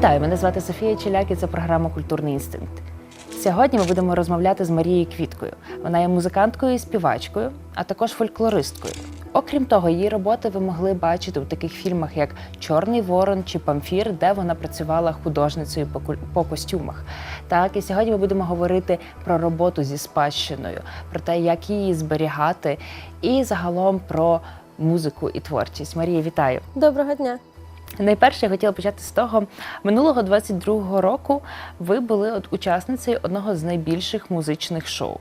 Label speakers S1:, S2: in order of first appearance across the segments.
S1: Вітаю! Мене звати Софія Челяк і це програма Культурний інстинкт. Сьогодні ми будемо розмовляти з Марією Квіткою. Вона є музиканткою і співачкою, а також фольклористкою. Окрім того, її роботи ви могли бачити у таких фільмах, як Чорний Ворон чи Памфір, де вона працювала художницею по, костюмах. Так, і сьогодні ми будемо говорити про роботу зі спадщиною, про те, як її зберігати, і загалом про музику і творчість. Марія, вітаю!
S2: Доброго дня.
S1: Найперше я хотіла почати з того, минулого 22-го року ви були от учасницею одного з найбільших музичних шоу.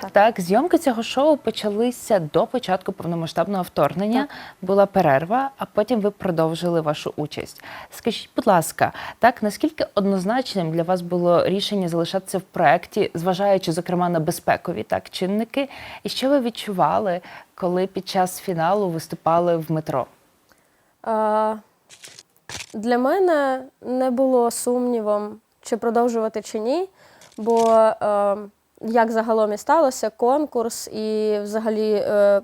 S1: Так.
S2: Так.
S1: зйомки цього шоу почалися до початку повномасштабного вторгнення. Була перерва, а потім ви продовжили вашу участь. Скажіть, будь ласка, так наскільки однозначним для вас було рішення залишатися в проєкті, зважаючи зокрема на безпекові так чинники, і що ви відчували, коли під час фіналу виступали в метро?
S2: А, для мене не було сумнівом, чи продовжувати чи ні, бо е, як загалом і сталося, конкурс і взагалі е,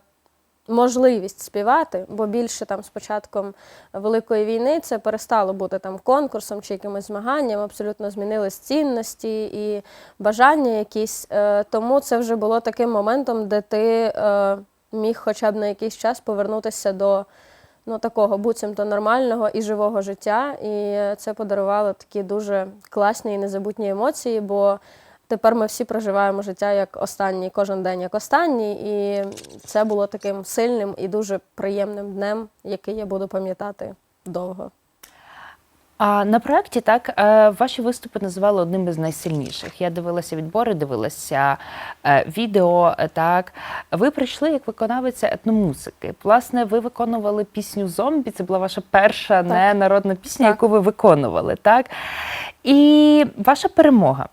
S2: можливість співати, бо більше там з початком Великої війни це перестало бути там конкурсом чи якимось змаганням, абсолютно змінились цінності і бажання якісь. Е, тому це вже було таким моментом, де ти е, міг хоча б на якийсь час повернутися до ну, такого буцімто нормального і живого життя. І це подарувало такі дуже класні і незабутні емоції, бо тепер ми всі проживаємо життя як останній, кожен день як останній. І це було таким сильним і дуже приємним днем, який я буду пам'ятати довго.
S1: А на проєкті так е, ваші виступи називали одним із найсильніших. Я дивилася відбори, дивилася е, відео. е, Так ви прийшли як виконавиця етномузики. Власне, ви виконували пісню Зомбі. Це була ваша перша не народна пісня,
S2: Так.
S1: яку ви виконували. Так і ваша перемога.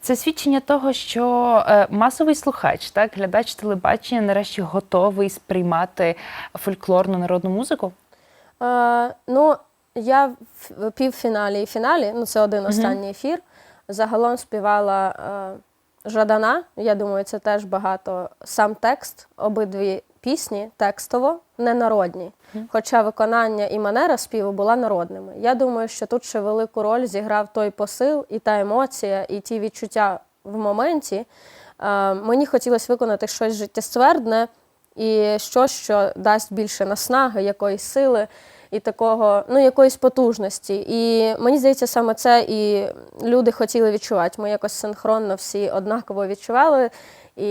S1: Це свідчення того, що масовий слухач, так глядач телебачення, нарешті готовий сприймати фольклорну народну музику.
S2: Е, ну, я в півфіналі і фіналі, ну це один останній ефір. Загалом співала е, Жадана. Я думаю, це теж багато. Сам текст, обидві пісні текстово не народні. Хоча виконання і манера співу була народними. Я думаю, що тут ще велику роль зіграв той посил і та емоція, і ті відчуття в моменті. Е, мені хотілося виконати щось життєствердне і щось, що дасть більше наснаги, якоїсь сили і такого, ну, якоїсь потужності. І мені здається, саме це і люди хотіли відчувати. Ми якось синхронно всі однаково відчували. І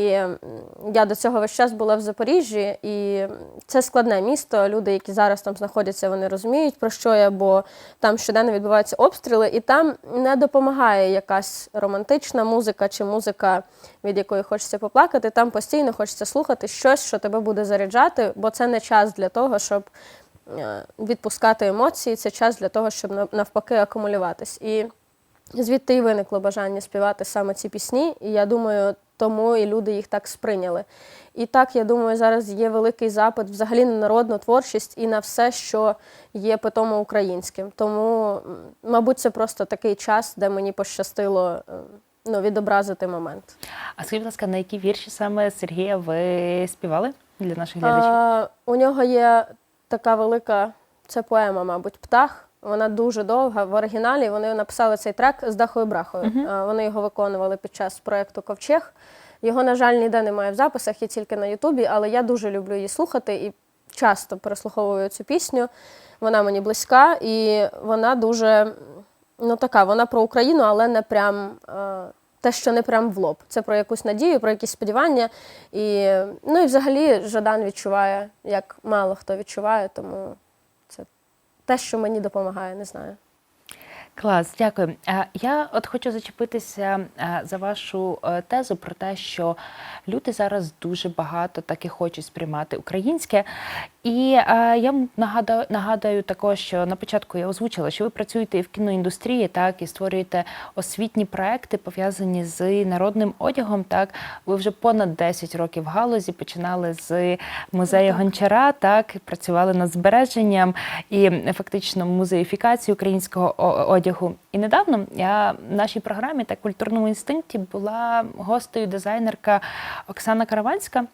S2: я до цього весь час була в Запоріжжі, і це складне місто. Люди, які зараз там знаходяться, вони розуміють, про що я, бо там щоденно відбуваються обстріли, і там не допомагає якась романтична музика чи музика, від якої хочеться поплакати. Там постійно хочеться слухати щось, що тебе буде заряджати, бо це не час для того, щоб відпускати емоції, це час для того, щоб навпаки акумулюватись. І звідти і виникло бажання співати саме ці пісні, і я думаю, тому і люди їх так сприйняли. І так, я думаю, зараз є великий запит взагалі на народну творчість і на все, що є питомо українським. Тому, мабуть, це просто такий час, де мені пощастило е, ну, відобразити момент.
S1: А скажіть, будь ласка, на які вірші саме Сергія ви співали для наших глядачів?
S2: А, у нього є така велика це поема, мабуть, птах. Вона дуже довга. В оригіналі вони написали цей трек з Дахою Брахою. А, Вони його виконували під час проєкту Ковчег. Його, на жаль, ніде немає в записах, є тільки на Ютубі, але я дуже люблю її слухати і часто переслуховую цю пісню. Вона мені близька, і вона дуже ну така, вона про Україну, але не прям. Те, що не прям в лоб. Це про якусь надію, про якісь сподівання. І, ну і взагалі Жадан відчуває, як мало хто відчуває, тому це те, що мені допомагає, не знаю.
S1: Клас, дякую. Е, Я от хочу зачепитися е, за вашу е, тезу про те, що люди зараз дуже багато так і хочуть сприймати українське. І я нагадаю, нагадаю також, що на початку я озвучила, що ви працюєте і в кіноіндустрії, так і створюєте освітні проекти, пов'язані з народним одягом. Так, ви вже понад 10 років в галузі починали з музею Гончара, так працювали над збереженням і фактично музеїфікацією українського о- одягу. І недавно я в нашій програмі та культурному інстинкті була гостею дизайнерка Оксана Караванська.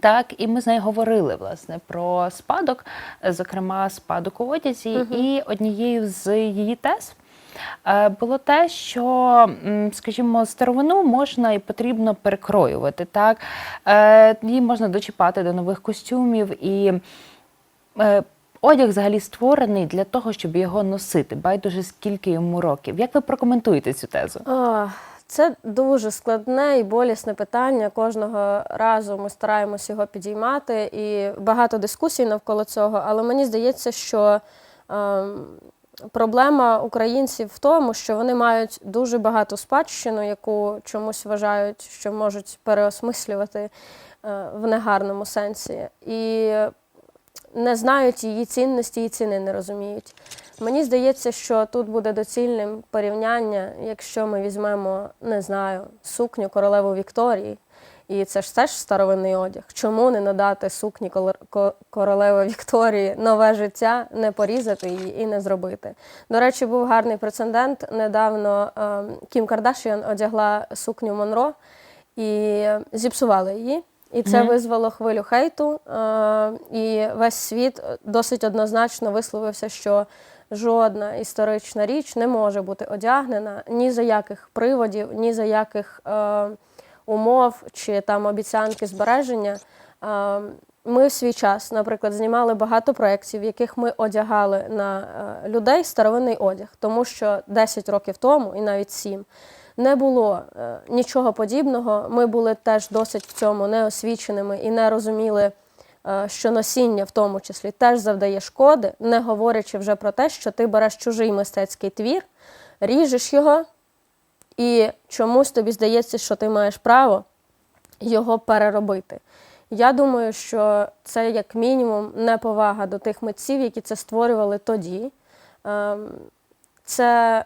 S1: Так, і ми з нею говорили власне про спадок, е, зокрема спадок у одязі, і однією з її тез е, було те, що, скажімо, старовину можна і потрібно перекроювати. Так? Е, Її можна дочіпати до нових костюмів і. Одяг взагалі створений для того, щоб його носити, байдуже скільки йому років. Як ви прокоментуєте цю тезу?
S2: А, Це дуже складне і болісне питання. Кожного разу ми стараємось його підіймати, і багато дискусій навколо цього. Але мені здається, що ем, проблема українців в тому, що вони мають дуже багату спадщину, яку чомусь вважають, що можуть переосмислювати е, в негарному сенсі. І не знають її цінності і ціни не розуміють. Мені здається, що тут буде доцільним порівняння, якщо ми візьмемо, не знаю, сукню королеву Вікторії, і це ж теж старовинний одяг. Чому не надати сукні королеви Вікторії нове життя, не порізати її і не зробити? До речі, був гарний прецедент. Недавно ем, Кім Кардашіан одягла сукню Монро і зіпсували її. І це
S1: Мгм.
S2: визвало хвилю хейту. Е, і весь світ досить однозначно висловився, що жодна історична річ не може бути одягнена ні за яких приводів, ні за яких е, умов чи там обіцянки збереження. Е, ми в свій час, наприклад, знімали багато проєктів, в яких ми одягали на е, людей старовинний одяг, тому що 10 років тому, і навіть 7, не було е, нічого подібного. Ми були теж досить в цьому неосвіченими і не розуміли, е, що носіння в тому числі теж завдає шкоди, не говорячи вже про те, що ти береш чужий мистецький твір, ріжеш його, і чомусь тобі здається, що ти маєш право його переробити. Я думаю, що це як мінімум неповага до тих митців, які це створювали тоді. Ем, Це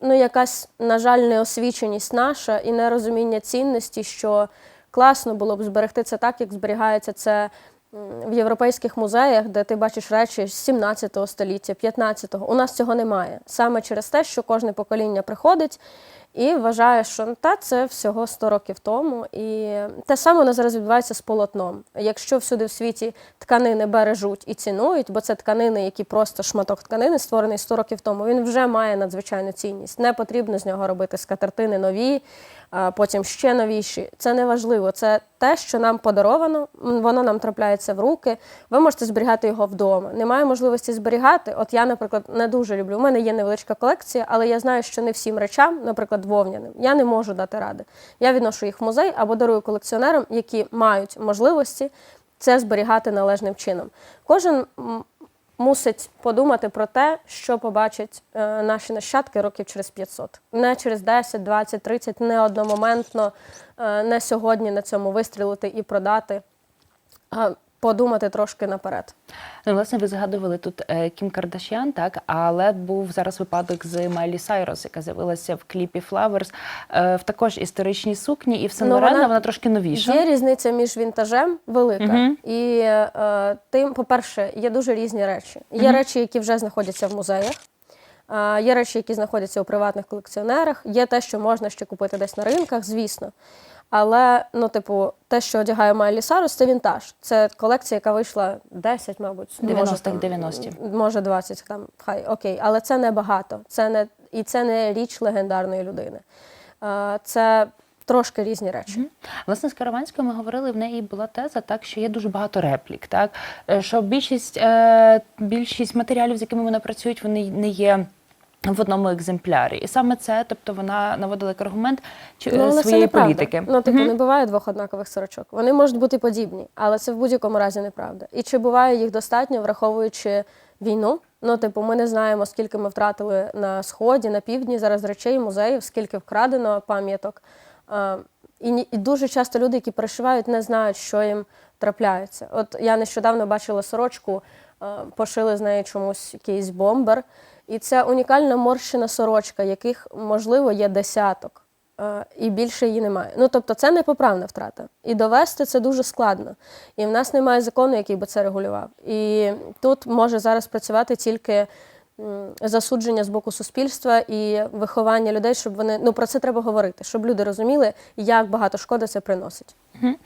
S2: ну, якась, на жаль, неосвіченість наша і нерозуміння цінності, що класно було б зберегти це так, як зберігається це в європейських музеях, де ти бачиш речі з 17 століття, 15-го. У нас цього немає. Саме через те, що кожне покоління приходить і вважає, що та це всього 100 років тому. І те саме нас зараз відбувається з полотном. Якщо всюди в світі тканини бережуть і цінують, бо це тканини, які просто шматок тканини, створений 100 років тому, він вже має надзвичайну цінність. Не потрібно з нього робити скатертини нові, а потім ще новіші. Це не важливо. Це те, що нам подаровано, воно нам трапляється в руки. Ви можете зберігати його вдома. Немає можливості зберігати. От я, наприклад, не дуже люблю. У мене є невеличка колекція, але я знаю, що не всім речам, наприклад, вовняним, я не можу дати ради. Я відношу їх в музей або дарую колекціонерам, які мають можливості це зберігати належним чином. Кожен мусить подумати про те, що побачать е, наші нащадки років через 500. Не через 10, 20, 30, не одномоментно, е, не сьогодні на цьому вистрілити і продати, а подумати трошки наперед.
S1: Ну, власне, ви згадували тут е, Кім Кардашян, так, але був зараз випадок з Майлі Сайрос, яка з'явилася в кліпі Flowers, е, в також історичній сукні, і в Сен
S2: Ну,
S1: Лорена
S2: вона-
S1: вона трошки новіша.
S2: Є різниця між вінтажем велика
S1: Мгм.
S2: і е, тим, по-перше, є дуже різні речі. Є речі, які вже знаходяться в музеях. Є речі, які знаходяться у приватних колекціонерах, є те, що можна ще купити десь на ринках, звісно. Але, ну, типу, те, що одягає Майлі Сарус, це вінтаж. Це колекція, яка вийшла 10, мабуть. може,
S1: 90-х, 90-ті.
S2: Може, 20, там, хай, окей. Але це не багато. Це не, і це не річ легендарної людини. Це трошки різні речі.
S1: Власне, з Караванською ми говорили, в неї була теза, так що є дуже багато реплік, так Е, що більшість, е, більшість матеріалів, з якими вона працюють, вони не є. В одному екземплярі, і саме це, тобто вона наводила як аргумент чи-
S2: Ну, але
S1: своєї
S2: неправда.
S1: політики.
S2: Ну, типу,
S1: Мгм.
S2: не буває двох однакових сорочок. Вони можуть бути подібні, але це в будь-якому разі неправда. І чи буває їх достатньо, враховуючи війну? Ну, типу, ми не знаємо, скільки ми втратили на сході, на півдні зараз речей, музеїв, скільки вкрадено пам'яток. А, І, і дуже часто люди, які перешивають, не знають, що їм трапляється. От я нещодавно бачила сорочку, пошили з неї чомусь якийсь бомбер. І це унікальна морщина сорочка, яких, можливо, є десяток, е, і більше її немає. Ну, тобто, це непоправна втрата. І довести це дуже складно. І в нас немає закону, який би це регулював. І тут може зараз працювати тільки засудження з боку суспільства і виховання людей, щоб вони ну про це треба говорити, щоб люди розуміли, як багато шкоди це приносить.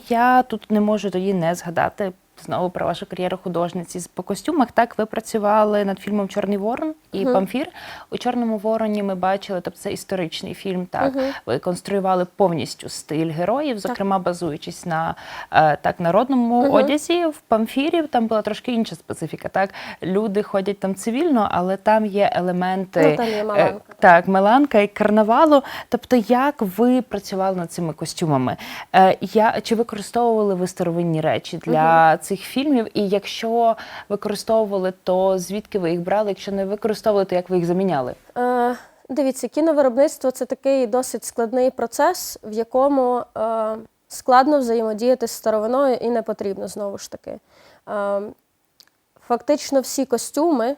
S1: Я тут не можу тоді не згадати знову про вашу кар'єру художниці по костюмах. Так, ви працювали над фільмом Чорний Ворон і Памфір. У Чорному вороні ми бачили, тобто це історичний фільм. Так, ви конструювали повністю стиль героїв, зокрема базуючись на е, так народному одязі. В Памфірі там була трошки інша специфіка. Так, люди ходять там цивільно, але там є елементи
S2: Ну, там є
S1: е,
S2: Маланка.
S1: так, Меланка і карнавалу. Тобто, як ви працювали над цими костюмами? Е, я, чи використовували ви старовинні речі для цих фільмів? І якщо використовували, то звідки ви їх брали? Якщо не використовували, то як ви їх заміняли?
S2: Е, дивіться, кіновиробництво це такий досить складний процес, в якому е, складно взаємодіяти з старовиною і не потрібно знову ж таки. Е, фактично всі костюми. е,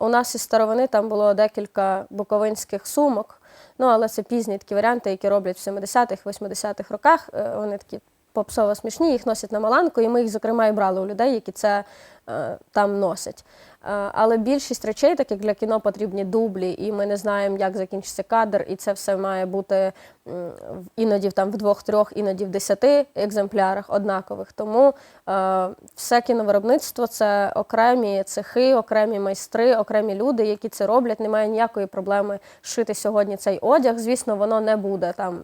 S2: У нас із старовини там було декілька буковинських сумок, ну але це пізні такі варіанти, які роблять в 70-х, 80-х роках. Е, Вони такі попсово смішні, їх носять на маланку, і ми їх, зокрема, і брали у людей, які це е, там носять. Е, Але більшість речей, так як для кіно потрібні дублі, і ми не знаємо, як закінчиться кадр, і це все має бути м, іноді там в двох-трьох, іноді в десяти екземплярах однакових. Тому е, все кіновиробництво це окремі цехи, окремі майстри, окремі люди, які це роблять. Немає ніякої проблеми шити сьогодні цей одяг. Звісно, воно не буде там.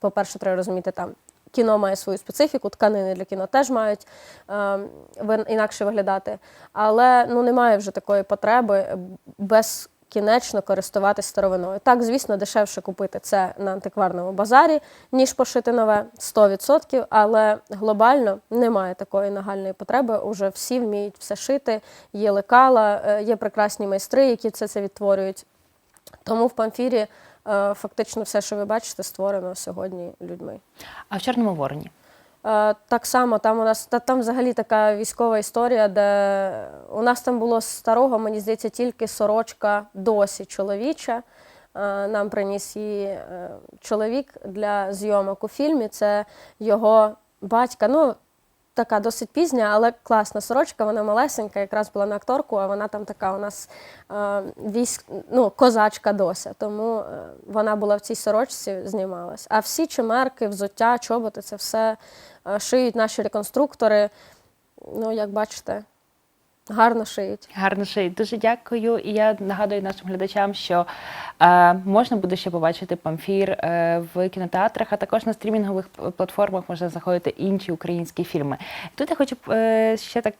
S2: По-перше, треба розуміти там. Кіно має свою специфіку, тканини для кіно теж мають е, інакше виглядати. Але ну, немає вже такої потреби безкінечно користуватися старовиною. Так, звісно, дешевше купити це на антикварному базарі, ніж пошити нове 100%, але глобально немає такої нагальної потреби. Уже всі вміють все шити, є лекала, е, є прекрасні майстри, які це, це відтворюють. Тому в памфірі фактично все, що ви бачите, створено сьогодні людьми.
S1: А в Чорному вороні?
S2: Е, Так само там у нас та там взагалі така військова історія, де у нас там було старого, мені здається, тільки сорочка досі чоловіча. Е, Нам приніс її е, чоловік для зйомок у фільмі. Це його батька. Ну, така досить пізня, але класна сорочка. Вона малесенька, якраз була на акторку, а вона там така у нас е, військ, ну, козачка дося. Тому е, вона була в цій сорочці, знімалась. А всі чимерки, взуття, чоботи це все е, шиють наші реконструктори. Ну, як бачите, гарно шиють.
S1: Гарно шиють. Дуже дякую. І я нагадую нашим глядачам, що е, можна буде ще побачити памфір е, в кінотеатрах, а також на стрімінгових платформах можна заходити інші українські фільми. Тут я хочу е, ще так.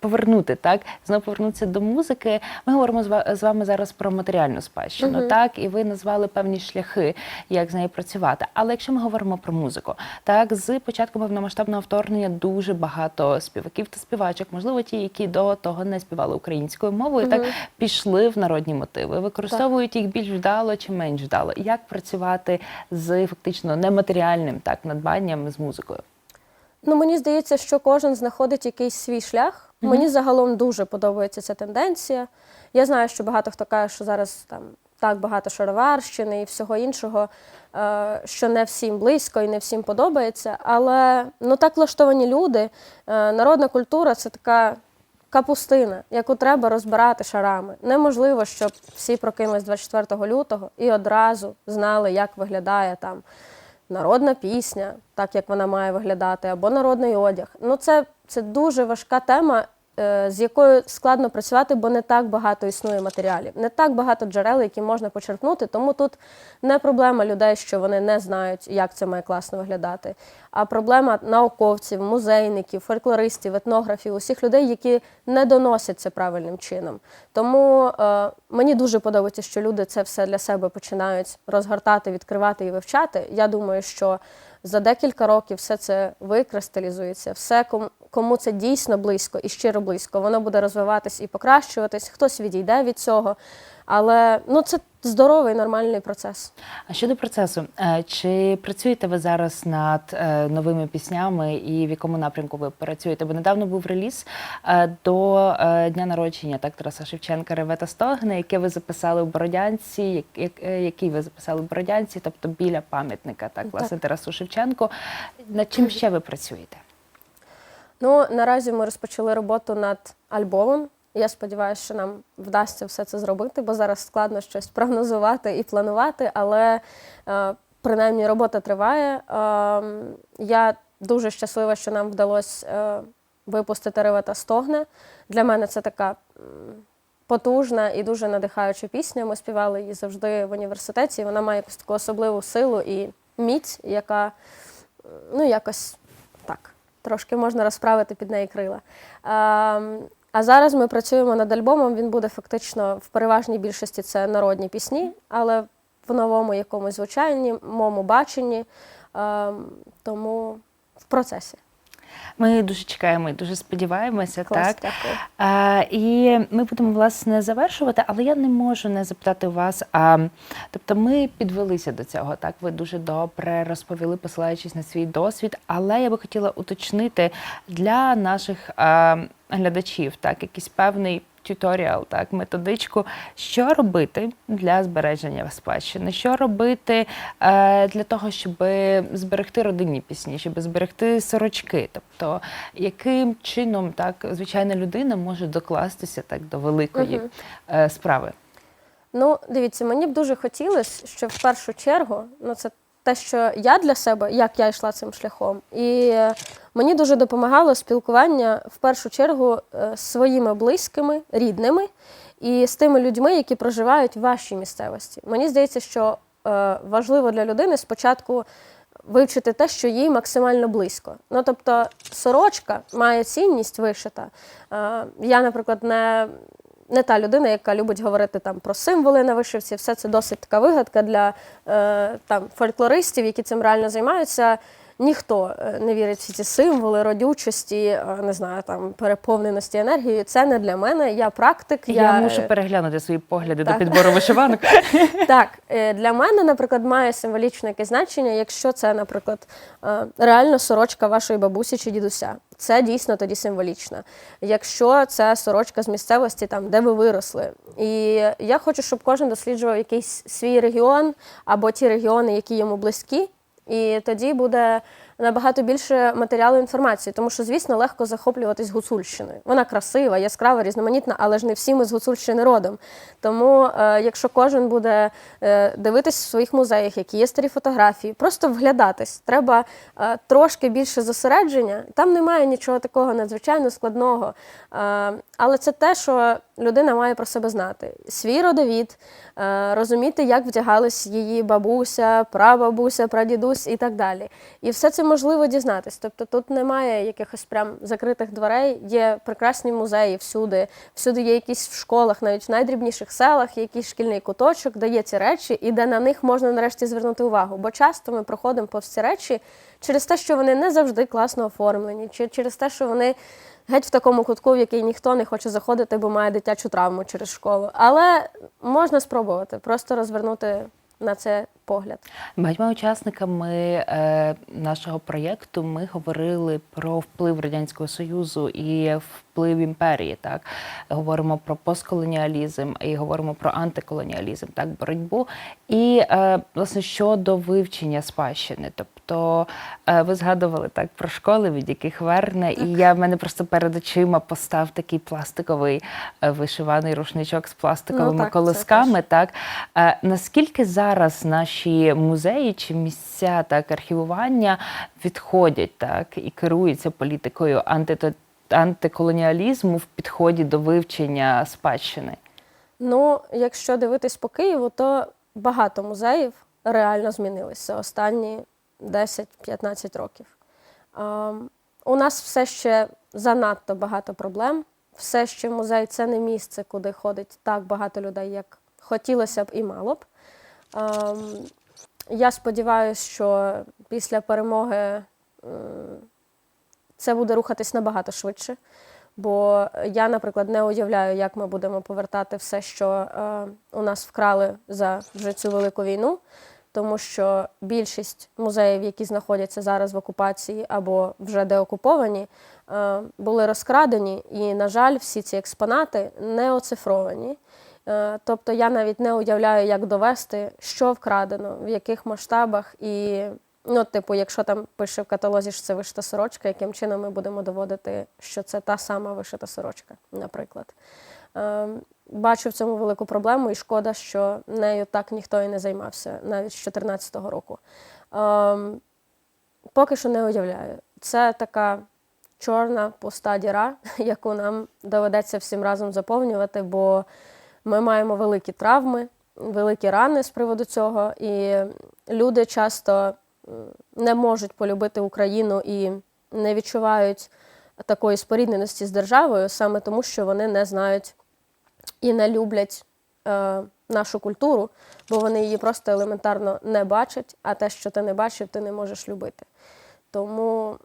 S1: Повернути так, знову повернутися до музики. Ми говоримо з ва- з вами зараз про матеріальну спадщину, так і ви назвали певні шляхи, як з нею працювати. Але якщо ми говоримо про музику, так з початком повномасштабного вторгнення дуже багато співаків та співачок, можливо, ті, які до того не співали українською мовою, так пішли в народні мотиви, використовують їх більш вдало чи менш вдало. Як працювати з фактично нематеріальним так надбанням з музикою?
S2: Ну, мені здається, що кожен знаходить якийсь свій шлях. Мені загалом дуже подобається ця тенденція. Я знаю, що багато хто каже, що зараз там так багато шароварщини і всього іншого, е, що не всім близько і не всім подобається. Але ну так влаштовані люди. Е, Народна культура це така капустина, яку треба розбирати шарами. Неможливо, щоб всі прокинулись 24 лютого і одразу знали, як виглядає там народна пісня, так як вона має виглядати, або народний одяг. Ну, це, це дуже важка тема, е, з якою складно працювати, бо не так багато існує матеріалів, не так багато джерел, які можна почерпнути. Тому тут не проблема людей, що вони не знають, як це має класно виглядати, а проблема науковців, музейників, фольклористів, етнографів, усіх людей, які не доносять це правильним чином. Тому е, мені дуже подобається, що люди це все для себе починають розгортати, відкривати і вивчати. Я думаю, що за декілька років все це викристалізується, все кому, це дійсно близько і щиро близько, воно буде розвиватись і покращуватись. Хтось відійде від цього, але ну це здоровий нормальний процес.
S1: А щодо процесу, е, чи працюєте ви зараз над е, новими піснями і в якому напрямку ви працюєте? Бо недавно був реліз е, до дня народження так Тараса Шевченка Ревета Стогне, яке ви записали в Бородянці, як- як- який ви записали в Бородянці, тобто біля пам'ятника, так власне Тарасу Шевченку. Над чим ще ви працюєте?
S2: Ну, наразі ми розпочали роботу над альбомом. Я сподіваюся, що нам вдасться все це зробити, бо зараз складно щось прогнозувати і планувати, але е, принаймні робота триває. Е, я дуже щаслива, що нам вдалося е, випустити ревета стогне. Для мене це така потужна і дуже надихаюча пісня. Ми співали її завжди в університеті. Вона має якусь таку особливу силу і міць, яка ну, якось трошки можна розправити під неї крила. Ем, А зараз ми працюємо над альбомом. Він буде фактично в переважній більшості це народні пісні, але в новому якомусь звучанні, моєму баченні. Ем, Тому в процесі.
S1: Ми дуже чекаємо і дуже сподіваємося,
S2: Клас,
S1: так.
S2: дякую.
S1: А, і ми будемо власне завершувати, але я не можу не запитати вас. А, тобто, ми підвелися до цього. Так, ви дуже добре розповіли, посилаючись на свій досвід. Але я би хотіла уточнити для наших а, глядачів, так, якийсь певний. Туторіал, так, методичку, що робити для збереження спадщини, що робити е, для того, щоб зберегти родинні пісні, щоб зберегти сорочки. Тобто, яким чином так звичайна людина може докластися так до великої е, справи?
S2: Ну, дивіться, мені б дуже хотілося, щоб в першу чергу, ну це те, що я для себе, як я йшла цим шляхом, і е, мені дуже допомагало спілкування в першу чергу е, з своїми близькими, рідними і з тими людьми, які проживають в вашій місцевості. Мені здається, що е, важливо для людини спочатку вивчити те, що їй максимально близько. Ну тобто, сорочка має цінність вишита. Я, наприклад, не не та людина, яка любить говорити там про символи на вишивці. Все це досить така вигадка для е, там фольклористів, які цим реально займаються. Ніхто е, не вірить в всі ці символи, родючості, е, не знаю, там переповненості енергією. Це не для мене. Я практик.
S1: Я,
S2: Я,
S1: мушу
S2: е,
S1: переглянути свої погляди
S2: так.
S1: до підбору вишиванок.
S2: так, для мене, наприклад, має символічне якесь значення, якщо це, наприклад, реально сорочка вашої бабусі чи дідуся. Це дійсно тоді символічно. Якщо це сорочка з місцевості, там, де ви виросли. І я хочу, щоб кожен досліджував якийсь свій регіон або ті регіони, які йому близькі. І тоді буде набагато більше матеріалу інформації, тому що, звісно, легко захоплюватись гуцульщиною. Вона красива, яскрава, різноманітна, але ж не всі ми з гуцульщини родом. Тому, е, якщо кожен буде е, дивитись в своїх музеях, які є старі фотографії, просто вглядатись, треба е, трошки більше зосередження. Там немає нічого такого надзвичайно складного. Е, але це те, що людина має про себе знати. Свій родовід, е, розуміти, як вдягались її бабуся, прабабуся, прадідусь і так далі. І все це можливо дізнатись. Тобто тут немає якихось прям закритих дверей, є прекрасні музеї всюди, всюди є якісь в школах, навіть в найдрібніших селах, якийсь шкільний куточок, де є ці речі, і де на них можна нарешті звернути увагу. Бо часто ми проходимо повз ці речі через те, що вони не завжди класно оформлені, чи через те, що вони геть в такому кутку, в який ніхто не хоче заходити, бо має дитячу травму через школу. Але можна спробувати просто розвернути на це погляд.
S1: Багатьма учасниками е, нашого проєкту ми говорили про вплив радянського союзу і вплив імперії. Так говоримо про постколоніалізм і говоримо про антиколоніалізм, так боротьбу. І е, власне щодо вивчення спадщини, тобто е, ви згадували так про школи, від яких верне, і я в мене просто перед очима постав такий пластиковий е, вишиваний рушничок з пластиковими
S2: Ну, так,
S1: колосками. Так Е, наскільки зараз наші музеї чи місця так архівування відходять так і керуються політикою антито- антиколоніалізму в підході до вивчення спадщини?
S2: Ну, якщо дивитись по Києву, то багато музеїв реально змінилися останні 10-15 років. У нас все ще занадто багато проблем. Все ще музей це не місце, куди ходить так багато людей, як хотілося б і мало б. Я сподіваюся, що після перемоги це буде рухатись набагато швидше. Бо я, наприклад, не уявляю, як ми будемо повертати все, що е, у нас вкрали за вже цю велику війну, тому що більшість музеїв, які знаходяться зараз в окупації або вже деокуповані, е, були розкрадені, і, на жаль, всі ці експонати не оцифровані. Е, Тобто я навіть не уявляю, як довести, що вкрадено, в яких масштабах. І, ну, типу, якщо там пише в каталозі, що це вишита сорочка, яким чином ми будемо доводити, що це та сама вишита сорочка, наприклад. Бачу в цьому велику проблему, і шкода, що нею так ніхто і не займався навіть з 2014 року. Ем, Поки що не уявляю. Це така чорна пуста діра, яку нам доведеться всім разом заповнювати, бо ми маємо великі травми, великі рани з приводу цього, і люди часто не можуть полюбити Україну і не відчувають такої спорідненості з державою, саме тому, що вони не знають і не люблять е, нашу культуру, бо вони її просто елементарно не бачать, а те, що ти не бачив, ти не можеш любити. Тому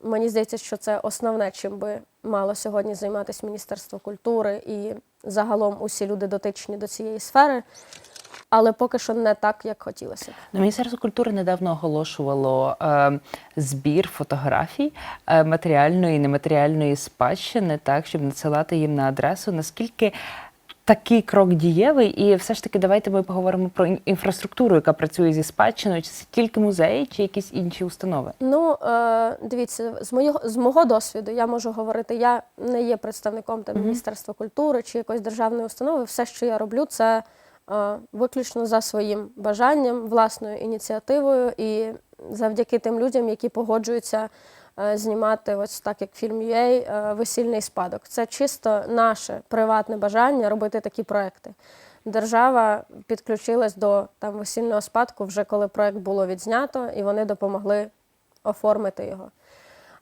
S2: мені здається, що це основне, чим би мало сьогодні займатися Міністерство культури і загалом усі люди дотичні до цієї сфери, але поки що не так, як хотілося.
S1: Ну, Міністерство культури недавно оголошувало е, збір фотографій е, матеріальної і нематеріальної спадщини, так щоб надсилати їм на адресу. Наскільки такий крок дієвий, і все ж таки давайте ми поговоримо про інфраструктуру, яка працює зі спадщиною, чи це тільки музеї, чи якісь інші установи?
S2: Ну, е, дивіться, з моєго з мого досвіду я можу говорити, я не є представником там, Міністерства культури чи якоїсь державної установи. Все, що я роблю, це виключно за своїм бажанням, власною ініціативою і завдяки тим людям, які погоджуються е, знімати ось так, як фільм UA, е, весільний спадок. Це чисто наше приватне бажання робити такі проекти. Держава підключилась до там весільного спадку вже коли проект було відзнято, і вони допомогли оформити його.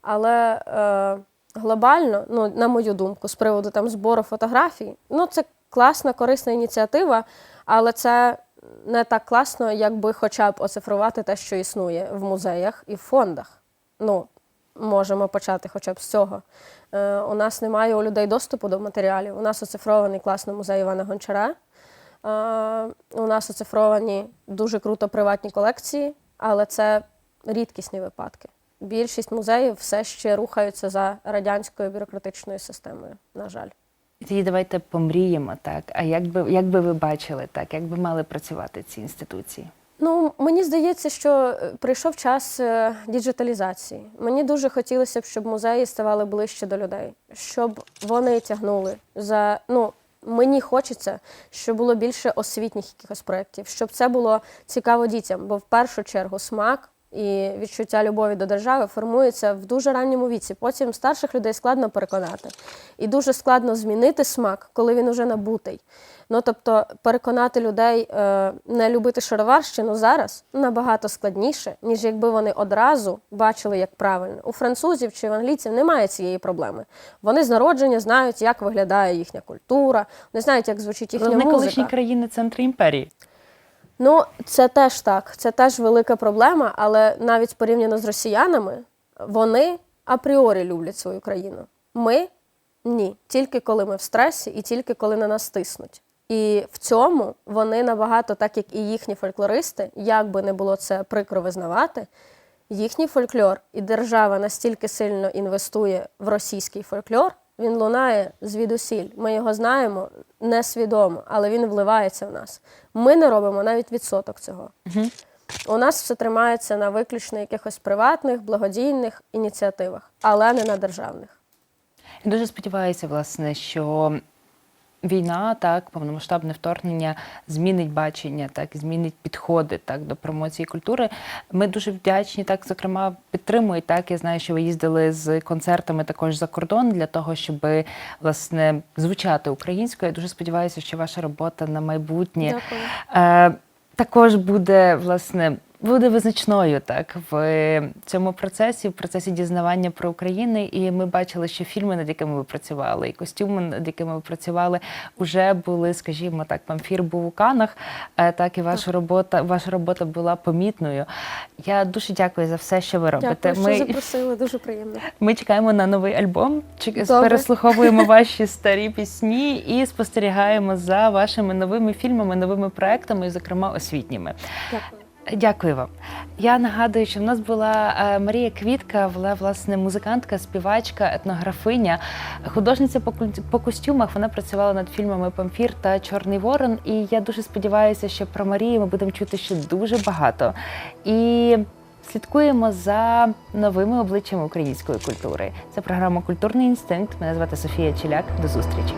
S2: Але е, глобально, ну, на мою думку, з приводу там збору фотографій, ну це класна, корисна ініціатива, але це не так класно, якби хоча б оцифрувати те, що існує в музеях і в фондах. Ну, можемо почати хоча б з цього. Е, у нас немає у людей доступу до матеріалів. У нас оцифрований класно музей Івана Гончара. Е, у нас оцифровані дуже круто приватні колекції, але це рідкісні випадки. Більшість музеїв все ще рухаються за радянською бюрократичною системою, на жаль.
S1: І Тоді давайте помріємо так. А як би як би ви бачили так, як би мали працювати ці інституції?
S2: Ну, мені здається, що е, прийшов час е, діджиталізації. Мені дуже хотілося б, щоб музеї ставали ближче до людей, щоб вони тягнули за. Ну, мені хочеться, щоб було більше освітніх якихось проєктів, щоб це було цікаво дітям, бо в першу чергу смак і відчуття любові до держави формується в дуже ранньому віці. Потім старших людей складно переконати. І дуже складно змінити смак, коли він уже набутий. Ну тобто переконати людей е, не любити шароварщину зараз набагато складніше, ніж якби вони одразу бачили, як правильно. У французів чи в англійців немає цієї проблеми. Вони з народження знають, як виглядає їхня культура, вони знають, як звучить їхня
S1: Вони
S2: музика.
S1: колишні країни центри імперії.
S2: Ну, це теж так, це теж велика проблема, але навіть порівняно з росіянами, вони апріорі люблять свою країну. Ми ні. Тільки коли ми в стресі і тільки коли на нас тиснуть. І в цьому вони набагато, так як і їхні фольклористи, як би не було це прикро визнавати, їхній фольклор і держава настільки сильно інвестує в російський фольклор, він лунає звідусіль. Ми його знаємо несвідомо, але він вливається в нас. Ми не робимо навіть відсоток цього. У нас все тримається на виключно якихось приватних, благодійних ініціативах, але не на державних.
S1: Я дуже сподіваюся, власне, що війна, так, повномасштабне вторгнення змінить бачення, так, змінить підходи так, до промоції культури. Ми дуже вдячні, так, зокрема, підтримують. Так, я знаю, що ви їздили з концертами також за кордон для того, щоб власне звучати українською. Я дуже сподіваюся, що ваша робота на майбутнє
S2: Дякую.
S1: е, також буде власне. Буде визначною так в цьому процесі, в процесі дізнавання про Україну. І ми бачили, що фільми, над якими ви працювали, і костюми, над якими ви працювали, вже були, скажімо так, памфір був у Канах, е, так і ваша робота, ваша робота була помітною. Я дуже дякую за все, що ви робите.
S2: Дякую, що
S1: ми,
S2: запросили, дуже приємно.
S1: ми чекаємо на новий альбом,
S2: Добре.
S1: переслуховуємо ваші старі пісні і спостерігаємо за вашими новими фільмами, новими проектами, і, зокрема освітніми.
S2: Дякую.
S1: Дякую вам. Я нагадую, що в нас була е, Марія Квітка, власне, музикантка, співачка, етнографиня, художниця по костюмах. Вона працювала над фільмами Памфір та Чорний Ворон. І я дуже сподіваюся, що про Марію ми будемо чути ще дуже багато. І слідкуємо за новими обличчями української культури. Це програма Культурний інстинкт. Мене звати Софія Челяк. До зустрічі.